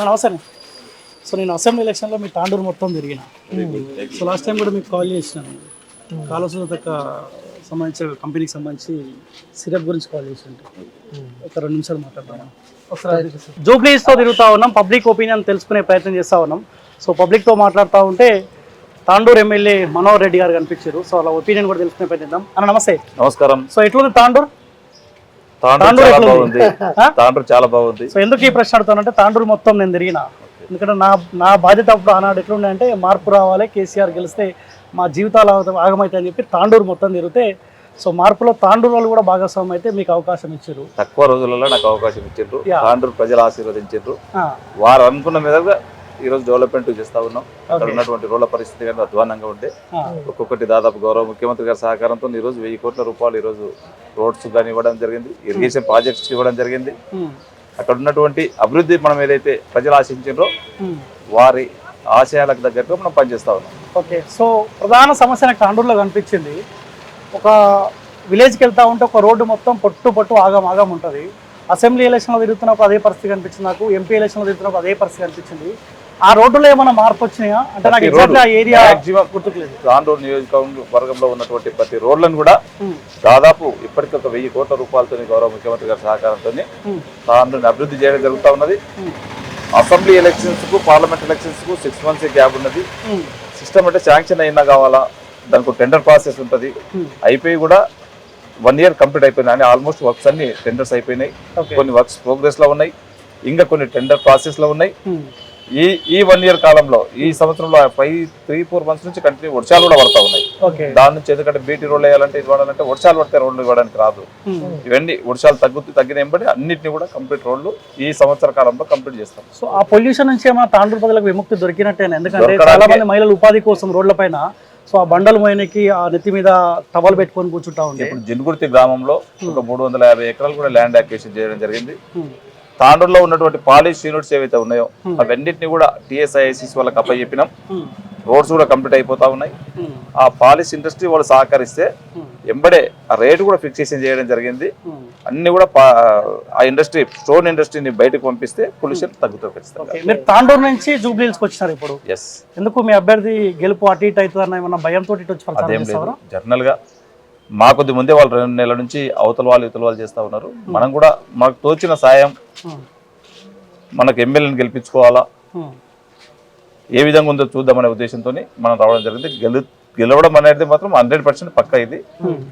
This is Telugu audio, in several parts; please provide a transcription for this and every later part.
అండి. సో నేను అసెంబ్లీ ఎలక్షన్లో మీ తాండూరు మొత్తం తిరిగిన. సో లాస్ట్ టైం కూడా మీకు కాల్ చేసినాను. కాలువసులతక్క సంబంధించిన కంపెనీకి సంబంధించి సిరప్ గురించి కాల్ చేసింది ఒక రెండు నిమిషాలు మాట్లాడదాం ఒకసారి జూబ్లీస్తో తిరుగుతూ ఉన్నాం పబ్లిక్ ఒపీనియన్ తెలుసుకునే ప్రయత్నం చేస్తూ ఉన్నాం. సో పబ్లిక్తో మాట్లాడుతూ ఉంటే తాండూరు ఎమ్మెల్యే మనోహర్ రెడ్డి గారు కనిపించారు. సో అలా ఒపీనియన్ కూడా తెలుసుకునే ప్రయత్నం అన్న నమస్తే. నమస్కారం. సో ఎట్లుంది తాండూరు? తాండ్రు చాలా? బాగుంది. ఆ? తాండ్రు చాలా బాగుంది. సో ఎందుకు ఈ ప్రశ్న అడుగుతానంటే తాండూరు మొత్తం నేను తిరిగిన. ఎందుకంటే నా నా బాధ్యత అప్పుడు ఆనాడు ఎట్లుండే అంటే మార్పు రావాలి కేసీఆర్ గెలిస్తే మా జీవితాలు ఆగ- ఆగమవుతాయి అని చెప్పి తాండూరు మొత్తం తిరిగితే సో మార్పులో తాండూరు వాళ్ళు కూడా భాగస్వామ్యం అయితే మీకు అవకాశం ఇచ్చారు. తక్కువ రోజులలో నాకు అవకాశం ఇచ్చిండ్రు. తాండ్రు ప్రజలు ఆశీర్వదించిండ్రు. వారు అనుకున్న మీదగా ఈ రోజు డెవలప్మెంట్ చేస్తా ఉన్నాం. అక్కడ ఉన్నటువంటి రోడ్ల పరిస్థితి కానీ అధ్వానంగా ఉండే. ఒక్కొక్కటి దాదాపు గౌరవ ముఖ్యమంత్రి గారి సహకారంతో ఈ రోజు వెయ్యి కోట్ల రూపాయలు ఈ రోజు రోడ్స్ కానీ ఇవ్వడం జరిగింది ఇరిగేషన్ ప్రాజెక్ట్స్ ఇవ్వడం జరిగింది. అక్కడ ఉన్నటువంటి అభివృద్ధి మనం ఏదైతే ప్రజలు ఆశించారో వారి ఆశయాలకు తగ్గట్టుగా మనం పనిచేస్తా ఉన్నాం. ఓకే సో ప్రధాన సమస్య నాకు తాండూరులో కనిపించింది. ఒక విలేజ్కి వెళ్తా ఉంటే ఒక రోడ్డు మొత్తం పొట్టు పొట్టు ఆగం ఆగం ఉంటుంది. అసెంబ్లీ ఎలక్షన్లో తిరుగుతున్నప్పుడు అదే పరిస్థితి కనిపించింది నాకు ఎంపీ ఎలక్షన్లో తిరుగుతున్నప్పుడు అదే పరిస్థితి కనిపించింది. ఆ రోడ్డులో ఏమైనా మార్పు వచ్చినాయా? అంటే నాకు రోడ్డు ఏరియా maximum గుర్తుకులేదు. తాండూరు నియోజకవర్గంలో ఉన్నటువంటి ప్రతి రోడ్లను కూడా దాదాపు ఇప్పటికీ ఒక వెయ్యి కోట్ల రూపాయలతో గౌరవ ముఖ్యమంత్రి గారి సహకారంతో తాండ్రుని అభివృద్ధి చేయడం జరుగుతూ ఉన్నది. అసెంబ్లీ ఎలక్షన్స్కు పార్లమెంట్ ఎలక్షన్స్కు సిక్స్ మంత్స్ గ్యాప్ ఉన్నది. సిస్టమ్ అంటే శాంక్షన్ అయినా కావాలా? దానికి టెండర్ ప్రాసెస్ ఉంటుంది. అయిపోయి కూడా వన్ ఇయర్ కంప్లీట్ అయిపోయినాయి అని ఆల్మోస్ట్ వర్క్స్ అన్ని టెండర్స్ అయిపోయినాయి. కొన్ని వర్క్స్ ప్రోగ్రెస్లో ఉన్నాయి. ఇంకా కొన్ని టెండర్ ప్రాసెస్లో ఉన్నాయి ఈ ఈ వన్ ఇయర్ కాలంలో ఈ సంవత్సరంలో ఫైవ్ త్రీ ఫోర్ మంత్స్ నుంచి కంటిన్యూ వర్షాలు కూడా పడతా ఉన్నాయి. దాని నుంచి ఎందుకంటే బీటీ రోడ్లు వేయాలంటే ఇది వాడాలంటే వర్షాలు పడితే రోడ్లు ఇవ్వడానికి రాదు. ఉమ్. ఇవన్నీ వర్షాలు తగ్గుతూ తగ్గిన వెంబడి అన్నింటినీ కూడా కంప్లీట్ రోడ్లు ఈ సంవత్సర కాలంలో కంప్లీట్ చేస్తాం. సో ఆ పొల్యూషన్ నుంచి ఏమైనా తాండూరు ప్రజలకు విముక్తి దొరికినట్టేనా. ఎందుకంటే చాలా మంది మహిళలు ఉపాధి కోసం రోడ్లపైన సో ఆ బండలు మోయనికి ఆ నెత్తి మీద టవల్ పెట్టుకొని కూర్చుంటా ఉండే. ఇప్పుడు జిన్గుర్తి గ్రామంలో ఒక మూడు వందల యాభై ఎకరాలు కూడా ల్యాండ్ అక్వేషన్ చేయడం జరిగింది. ఉమ్, తాండూరులో ఉన్నటువంటి పాలిష్ యూనిట్స్ ఏవైతే ఉన్నాయో అవన్నింటినీ కూడా టీఎస్ఐఐసిస్ వాళ్ళకి అప్పచెప్పినాం. ఉమ్, రోడ్స్ కూడా కంప్లీట్ అయిపోతా ఉన్నాయి. ఉమ్, ఆ పాలిష్ ఇండస్ట్రీ వాళ్ళు సహకరిస్తే ఎంబడే ఆ రేటు కూడా ఫిక్సేషన్ చేయడం జరిగింది. అన్ని కూడా ఆ ఇండస్ట్రీ స్టోన్ ఇండస్ట్రీని బయటకు పంపిస్తే పొల్యూషన్ తగ్గుతుంది ఖచ్చితంగా. మీరు తాండూరు నుంచి జూబ్లీహిల్స్కి వచ్చినారు ఇప్పుడు? ఎస్ ఎందుకు మీ అభ్యర్థి గెలుపు అటు ఇటు అవుతుందన్న ఏమన్నా భయంతో ఇటు వచ్చి అదేం లేదు. చేస్తారా జనరల్గా మా కొద్ది ముందే వాళ్ళు రెండు నెలల నుంచి అవతల వాళ్ళు ఇవతల వాళ్ళు చేస్తా ఉన్నారు. మనం కూడా మనకు తోచిన సాయం మనకు ఎమ్మెల్యేని గెలిపించుకోవాలా? ఏ విధంగా ఉందో చూద్దామనే ఉద్దేశంతో మనం రావడం జరిగింది. గెలు గెలవడం అనేది మాత్రం హండ్రెడ్ పర్సెంట్ పక్క ఇది.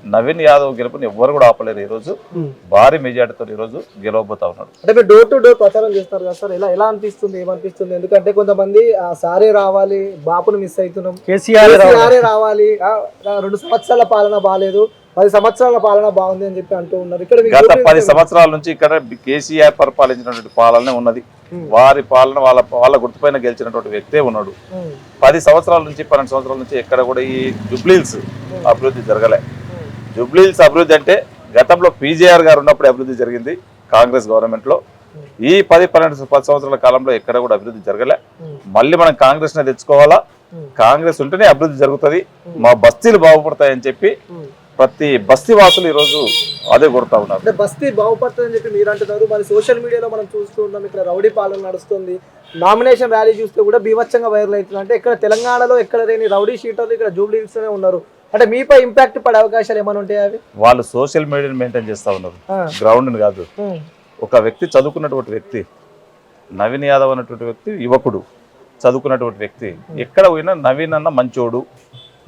నవీన్ యాదవ్ గెలుపుని ఎవ్వరు కూడా ఆపలేరు ఈ రోజు. భారీ మెజార్టీతో ఈ రోజు గెలవబోతా ఉన్నాడు. అంటే మీరు డోర్ టు డోర్ ప్రచారం చేస్తారు కదా సార్. ఎలా ఎలా అనిపిస్తుంది ఏమనిపిస్తుంది? ఎందుకంటే కొంతమంది ఆ సారే రావాలి బాపును మిస్ అవుతున్నాం. కేసీఆర్ రావాలి. సారే రావాలి. ఆ, ఆ, రెండు సంవత్సరాల పాలన బాగాలేదు పది సంవత్సరాల పాలన బాగుంది అని చెప్పి అంటూ ఉన్నారు. ఇక్కడ గత పది సంవత్సరాల నుంచి ఇక్కడ కేసీఆర్ పరిపాలించినటువంటి పాలనే ఉన్నది. వారి పాలన వాళ్ళ వాళ్ళ గుర్తుపైన గెలిచినటువంటి వ్యక్తే ఉన్నాడు. పది సంవత్సరాల నుంచి పన్నెండు సంవత్సరాల నుంచి ఎక్కడ కూడా ఈ జుబ్లీల్స్ అభివృద్ధి జరగలే. జుబ్లీల్స్ అభివృద్ధి అంటే గతంలో పీజేఆర్ గారు ఉన్నప్పుడు అభివృద్ధి జరిగింది కాంగ్రెస్ గవర్నమెంట్లో ఈ పది పన్నెండు పది సంవత్సరాల కాలంలో ఎక్కడ కూడా అభివృద్ధి జరగలే. మళ్ళీ మనం కాంగ్రెస్ నే తెచ్చుకోవాలా కాంగ్రెస్ ఉంటేనే అభివృద్ధి జరుగుతుంది. మా బస్తీలు బాగుపడతాయని చెప్పి. ప్రతి బస్తీ వాసులు ఈ రోజు అదే కొడతా ఉన్నారు. అంటే బస్తీ బాగుపడుతుందని చెప్పి మీరు అంటున్నారు. మరి సోషల్ మీడియాలో మనం చూస్తూ ఉన్నాం ఇక్కడ రౌడీ పాలన నడుస్తుంది. నామినేషన్ ర్యాలీ చూస్తే కూడా బీభత్సంగా వైరల్ అవుతుంది. అంటే ఇక్కడ తెలంగాణలో ఎక్కడ లేని రౌడీ షీటర్లు ఇక్కడ జూబ్లీస్లోనే ఉన్నారు. అంటే మీపై ఇంపాక్ట్ పడే అవకాశాలు ఏమైనా ఉంటాయి అవి? వాళ్ళు సోషల్ మీడియాని మెయింటైన్ చేస్తా ఉన్నారు. ఆ, గ్రౌండ్ కాదు. ఒక వ్యక్తి చదువుకున్నటువంటి వ్యక్తి నవీన్ యాదవ్ అన్నటువంటి వ్యక్తి యువకుడు చదువుకున్నటువంటి వ్యక్తి ఎక్కడ పోయినా నవీన్ అన్న మంచోడు.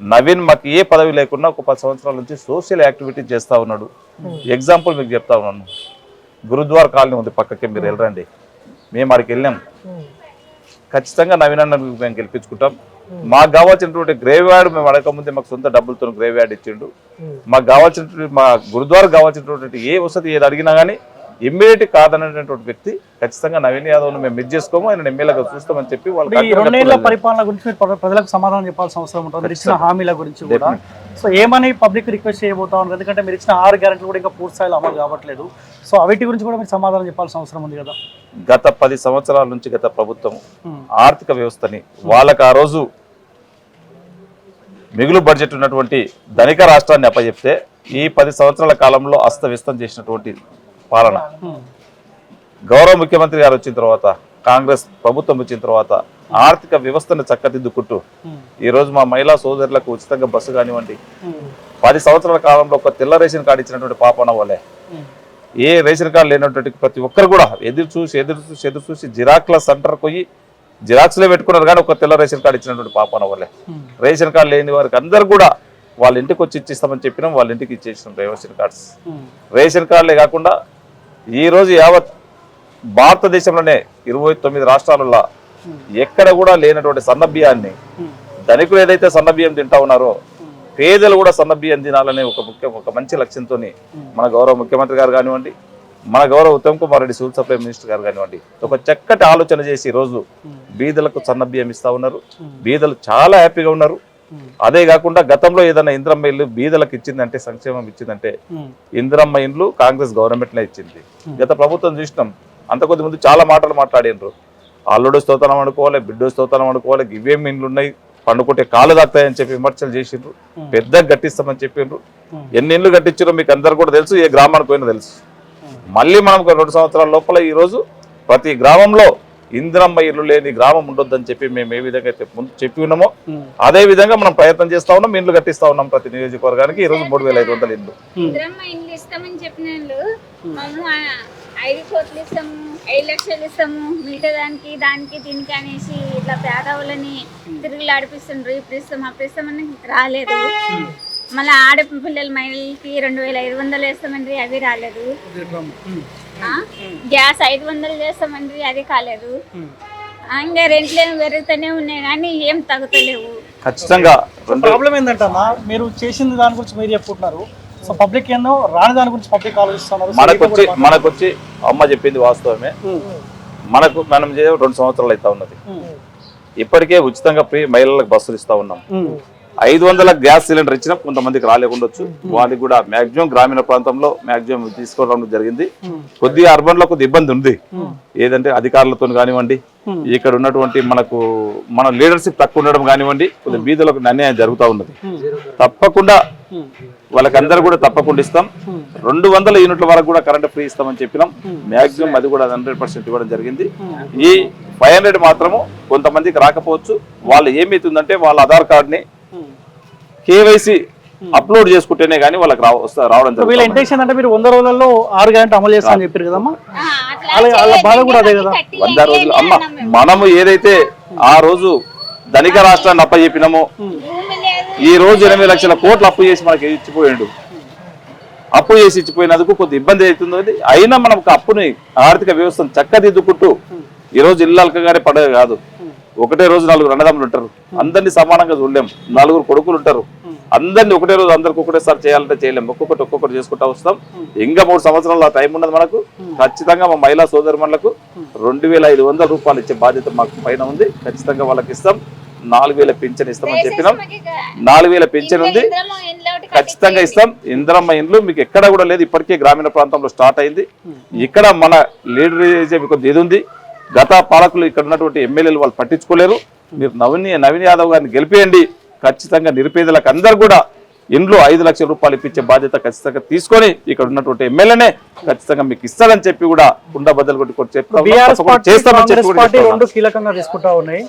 నవీన్ మాకు ఏ పదవి లేకున్నా ఒక పది సంవత్సరాల నుంచి సోషల్ యాక్టివిటీ చేస్తా ఉన్నాడు. ఎగ్జాంపుల్ మీకు చెప్తా ఉన్నాను. గురుద్వార్ కాలనీ ఉంది పక్కకి మీరు వెళ్ళరండి. మేము అక్కడికి వెళ్ళాం. ఉమ్, ఖచ్చితంగా నవీన్ అన్న మేము గెలిపించుకుంటాం. మాకు కావాల్సినటువంటి గ్రేవ్ యార్డ్ మేము అడగకముందే మాకు సొంత డబ్బులతో గ్రేవ్ యార్డ్ ఇచ్చిండు. మాకు కావాల్సినటువంటి మా గురుద్వారకు కావాల్సినటువంటి ఏ వసతి ఏది అడిగినా కానీ ఇమ్మీడియట్ కాదనేటువంటి వ్యక్తి ఖచ్చితంగా నవీన్ యాదవ్ను మేము మిస్ చేసుకోము ఆయన ఎమ్మెల్యేగా చూస్తామని చెప్పి వాళ్ళు పరిపాలన గురించి ప్రజలకు సమాధానం చెప్పాల్సిన అవసరం ఉంటుంది. ఇచ్చిన హామీల గురించి కూడా. సో ఏమని పబ్లిక్ రిక్వెస్ట్ చేయబోతా ఉన్నారు? ఎందుకంటే మీరు ఇచ్చిన ఆరు గ్యారెంటీలు కూడా ఇంకా పూర్తి స్థాయిలో అమలు కావట్లేదు. సో అవిటి గురించి కూడా మీరు సమాధానం చెప్పాల్సిన అవసరం ఉంది కదా? గత పది సంవత్సరాల నుంచి గత ప్రభుత్వం ఉమ్, ఆర్థిక వ్యవస్థని వాళ్ళకి ఆ రోజు మిగులు బడ్జెట్ ఉన్నటువంటి ధనిక రాష్ట్రాన్ని అప్పచెప్తే ఈ పది సంవత్సరాల కాలంలో అస్తవ్యస్తం చేసినటువంటి పాలన. గౌరవ ముఖ్యమంత్రి గారు వచ్చిన తర్వాత కాంగ్రెస్ ప్రభుత్వం వచ్చిన తర్వాత ఆర్థిక వ్యవస్థను చక్కదిద్దుకుంటూ ఈ రోజు మా మహిళా సోదరులకు ఉచితంగా బస్సు కానివ్వండి. పది సంవత్సరాల కాలంలో ఒక తెల్ల రేషన్ కార్డు ఇచ్చినటువంటి పాపన వాళ్ళే. ఏ రేషన్ కార్డు లేనటువంటి ప్రతి ఒక్కరు కూడా ఎదురు చూసి ఎదురు చూసి ఎదురు చూసి జిరాక్ల సెంటర్ పోయి జిరాక్స్లే పెట్టుకున్నారు కానీ ఒక తెల్ల రేషన్ కార్డు ఇచ్చినటువంటి పాపన వాళ్ళే. రేషన్ కార్డు లేని వారికి అందరు కూడా వాళ్ళ ఇంటికి వచ్చి ఇచ్చిస్తామని చెప్పినాం వాళ్ళ ఇంటికి ఇచ్చేసినాం రేషన్ కార్డ్స్. రేషన్ కార్డులే కాకుండా ఈరోజు యావత్ భారతదేశంలోనే ఇరవై తొమ్మిది రాష్ట్రాలలో ఎక్కడ కూడా లేనటువంటి సన్నబియ్యాన్ని ధనికులు ఏదైతే సన్నబియ్యం తింటా ఉన్నారో పేదలు కూడా సన్నబియ్యం తినాలనే ఒక ముఖ్య ఒక మంచి లక్ష్యంతో మన గౌరవ ముఖ్యమంత్రి గారు కానివ్వండి మన గౌరవ Uttam Kumar Reddy civil supply minister గారు కానివ్వండి ఒక చక్కటి ఆలోచన చేసి రోజు బీదలకు సన్నబియ్యం ఇస్తా ఉన్నారు. బీదలు చాలా హ్యాపీగా ఉన్నారు. అదే కాకుండా గతంలో ఏదైనా ఇంద్రమ్మ ఇల్లు బీదలకు ఇచ్చిందంటే సంక్షేమం ఇచ్చిందంటే ఇందిరమ్మ ఇండ్లు కాంగ్రెస్ గవర్నమెంట్నే ఇచ్చింది. గత ప్రభుత్వం చూసినాం. అంత కొద్ది ముందు చాలా మాటలు మాట్లాడినరు. అల్లుడు స్తోత్రం అనుకోవాలి బిడ్డు స్తోత్రం అనుకోవాలి ఇవేం ఇండ్లు ఉన్నాయి పండుకుంటే కాలు తాగుతాయని చెప్పి విమర్శలు చేసిండ్రు. పెద్దగా కట్టిస్తామని చెప్పిండ్రు. ఎన్ని ఇండ్లు కట్టించారో మీకు అందరు కూడా తెలుసు ఏ గ్రామానికి పోయినా తెలుసు. మళ్ళీ మనం రెండు సంవత్సరాల లోపల ఈ రోజు ప్రతి గ్రామంలో ఇందిరమ్మ ఇల్లు లేని గ్రామం ఉండొద్దని చెప్పి మేము ఏ విధంగా అయితే ముందు చెప్పి ఉన్నామో అదే విధంగా మనం ప్రయత్నం చేస్తా ఉన్నాం ఇండ్లు కట్టిస్తా ఉన్నాం ప్రతి నియోజకవర్గానికి. ఈ రోజు మూడు వేల ఐదు వందల ఇండ్లు ఐదు కోట్లు ఇస్తాము ఐదు లక్షలు ఇస్తాము మిగతా దానికి దానికి దీనికి అనేసి ఇట్లా పేదవాళ్ళని తిరిగి ఆడిపిస్తుండ్రు ఇప్పుడు ఇస్తాం అప్పుడు ఇస్తామని రాలేదు. మళ్ళీ ఆడపిల్లల మహిళలకి రెండు వేల ఐదు వందలు వేస్తామండ్రి అవి రాలేదు? గ్యాస్ ఐదు వందలు చేస్తామండ్రి అది కాలేదు. ఇంకా రెంట్లు పెరుగుతూనే ఉన్నాయి కానీ ఏం తగ్గుతలేవు. ఖచ్చితంగా. రెండు ప్రాబ్లం ఏంటంటే మీరు చేసిన దాని గురించి మీరు చెప్పుకుంటున్నారు. సో పబ్లిక్ ఏందో రాని దాని గురించి పబ్లిక్ ఆలోచిస్తున్నారు. సో మనకు మీతో వచ్చి కూడా మనకు వచ్చి అమ్మ చెప్పింది వాస్తవమే. మనకు మనం చేయ రెండు సంవత్సరాలు అవుతా ఉన్నది. ఇప్పటికే ఉచితంగా ఫ్రీ మహిళలకు బస్సులు ఇస్తా ఉన్నాం. ఐదు వందల గ్యాస్ సిలిండర్ ఇచ్చినా కొంతమందికి రాలేకుండొచ్చు. వాళ్ళకి కూడా మాక్సిమం గ్రామీణ ప్రాంతంలో మాక్సిమం తీసుకోవడం జరిగింది. కొద్దిగా అర్బన్లో కొద్ది ఇబ్బంది ఉంది. ఏదంటే అధికారులతో కానివ్వండి ఇక్కడ ఉన్నటువంటి మనకు మన లీడర్షిప్ తక్కువ ఉండడం కానివ్వండి కొద్ది బీదలకు అన్యాయం జరుగుతూ ఉన్నది. తప్పకుండా వాళ్ళకందరూ కూడా తప్పకుండా ఇస్తాం. రెండు వందల యూనిట్ల వరకు కూడా కరెంట్ ఫ్రీ ఇస్తామని చెప్పినాం. మాక్సిమం అది కూడా హండ్రెడ్ పర్సెంట్ ఇవ్వడం జరిగింది. ఈ ఫైవ్ హండ్రెడ్ మాత్రము కొంతమందికి రాకపోవచ్చు. వాళ్ళు ఏమవుతుందంటే వాళ్ళ ఆధార్ కార్డుని. కేవైసీ అప్లోడ్ చేసుకుంటేనే కానీ వాళ్ళకి రావ వస్తా- రావడం వీళ్ళ జరుగుతుంది. ఇంటెన్షన్ అంటే మీరు వంద రోజులలో ఆరు గంట అమలు చేస్తా అని చెప్పారు కదమ్మా? వాళ్ళ- బాధ కూడా అదే కదా. వంద రోజులు అమ్మ. మనము ఏదైతే ఆ రోజు ధనిక రాష్ట్రాన్ని అప్పచెప్పినామో భూమి లేదు. ఈ రోజు ఎనిమిది లక్షల కోట్లు అప్పు చేసి మనకి ఇచ్చిపోయాడు. అప్పు చేసి ఇచ్చిపోయినందుకు కొద్ది ఇబ్బంది అవుతుందో. అయినా మనం ఒక అప్పుని ఆర్థిక వ్యవస్థను చక్కదిద్దుకుంటూ ఈ రోజు ఇల్లు అలకగానే పడదు కాదు. ఒకటే రోజు నలుగురు అన్నదమ్ములు ఉంటారు. అందరినీ సమానంగా చూడలేం. నలుగురు కొడుకులు ఉంటారు. అందరినీ ఒకటే రోజు అందరికి ఒకటేసారి చేయాలంటే చేయలేం ఒక్కొక్కటి ఒక్కొక్కటి చేసుకుంటా వస్తాం. ఇంకా మూడు సంవత్సరాల టైం ఉన్నది మనకు. ఖచ్చితంగా మా మహిళా సోదరుమణులకు రెండు వేల ఐదు వందల రూపాయలు ఇచ్చే బాధ్యత మాకు పైన ఉంది. ఖచ్చితంగా వాళ్ళకి ఇస్తాం. నాలుగు వేల పింఛన్ ఇస్తామని చెప్పినాం. నాలుగు వేల పింఛన్ ఉంది. ఖచ్చితంగా ఇస్తాం. ఇందిరమ్మ ఇండ్లు మీకు ఎక్కడ కూడా లేదు. ఇప్పటికే గ్రామీణ ప్రాంతంలో స్టార్ట్ అయింది. ఇక్కడ మన లీడర్ మీకు ఇది ఉంది. గత పాలకులు ఇక్కడ ఉన్నటువంటి ఎమ్మెల్యేలు వాళ్ళు పట్టించుకోలేరు. మీరు నవీన్ నవీన్ యాదవ్ గారిని గెలిపేయండి. ఖచ్చితంగా నిరుపేదలకు అందరు కూడా ఇండ్లు ఐదు లక్షల రూపాయలు ఇప్పించే బాధ్యత ఖచ్చితంగా తీసుకొని ఇక్కడ ఉన్నటువంటి ఎమ్మెల్యేనే ఖచ్చితంగా మీకు ఇస్తారని చెప్పి కూడా ఉండ బద్దలు కొట్టి చేస్తామని కీలకంగా తీసుకుంటా ఉన్నాయి.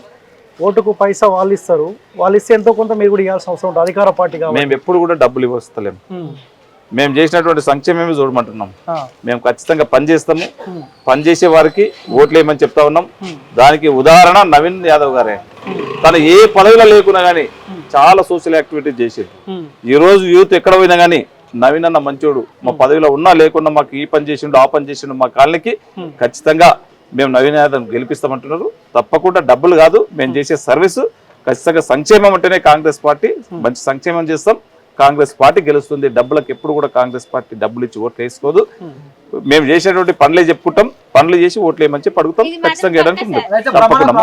ఓటుకు పైసా వాళ్ళు ఇస్తారు. వాళ్ళు ఇస్తే ఎంతో కొంత మీరు కూడా ఇవ్వాల్సిన అవసరం ఉంటుంది. అధికార పార్టీ కాబట్టి. మేము ఎప్పుడు కూడా డబ్బులు ఇవ్వస్తలేము మేము చేసినటువంటి సంక్షేమమే చూడమంటున్నాం. మేము ఖచ్చితంగా పని చేస్తాము. ఉమ్, పని చేసే వారికి ఓట్లు వేయమని చెప్తా ఉన్నాం. దానికి ఉదాహరణ నవీన్ యాదవ్ గారే. తను ఏ పదవిలో లేకున్నా గానీ చాలా సోషల్ యాక్టివిటీస్ చేసేది. ఈ రోజు యూత్ ఎక్కడ పోయినా గానీ నవీన్ అన్న మంచోడు మా పదవిలో ఉన్నా లేకున్నా మాకు ఈ పని చేసిండు ఆ పని చేసిండు మా కాలనికి ఖచ్చితంగా మేము నవీన్ యాదవ్ గెలిపిస్తామంటున్నారు. తప్పకుండా డబ్బులు కాదు మేము చేసే సర్వీస్ ఖచ్చితంగా సంక్షేమం అంటేనే కాంగ్రెస్ పార్టీ. మంచి సంక్షేమం చేస్తాం. కాంగ్రెస్ పార్టీ గెలుస్తుంది. డబ్బులకు ఎప్పుడు కూడా కాంగ్రెస్ పార్టీ డబ్బులు ఇచ్చి ఓట్లు వేసుకోదు. మేము చేసేటువంటి పనులే చెప్పుకుంటాం. పనులు చేసి ఓట్లు ఇది మాత్రం ఖచ్చితంగా తప్పకుండా.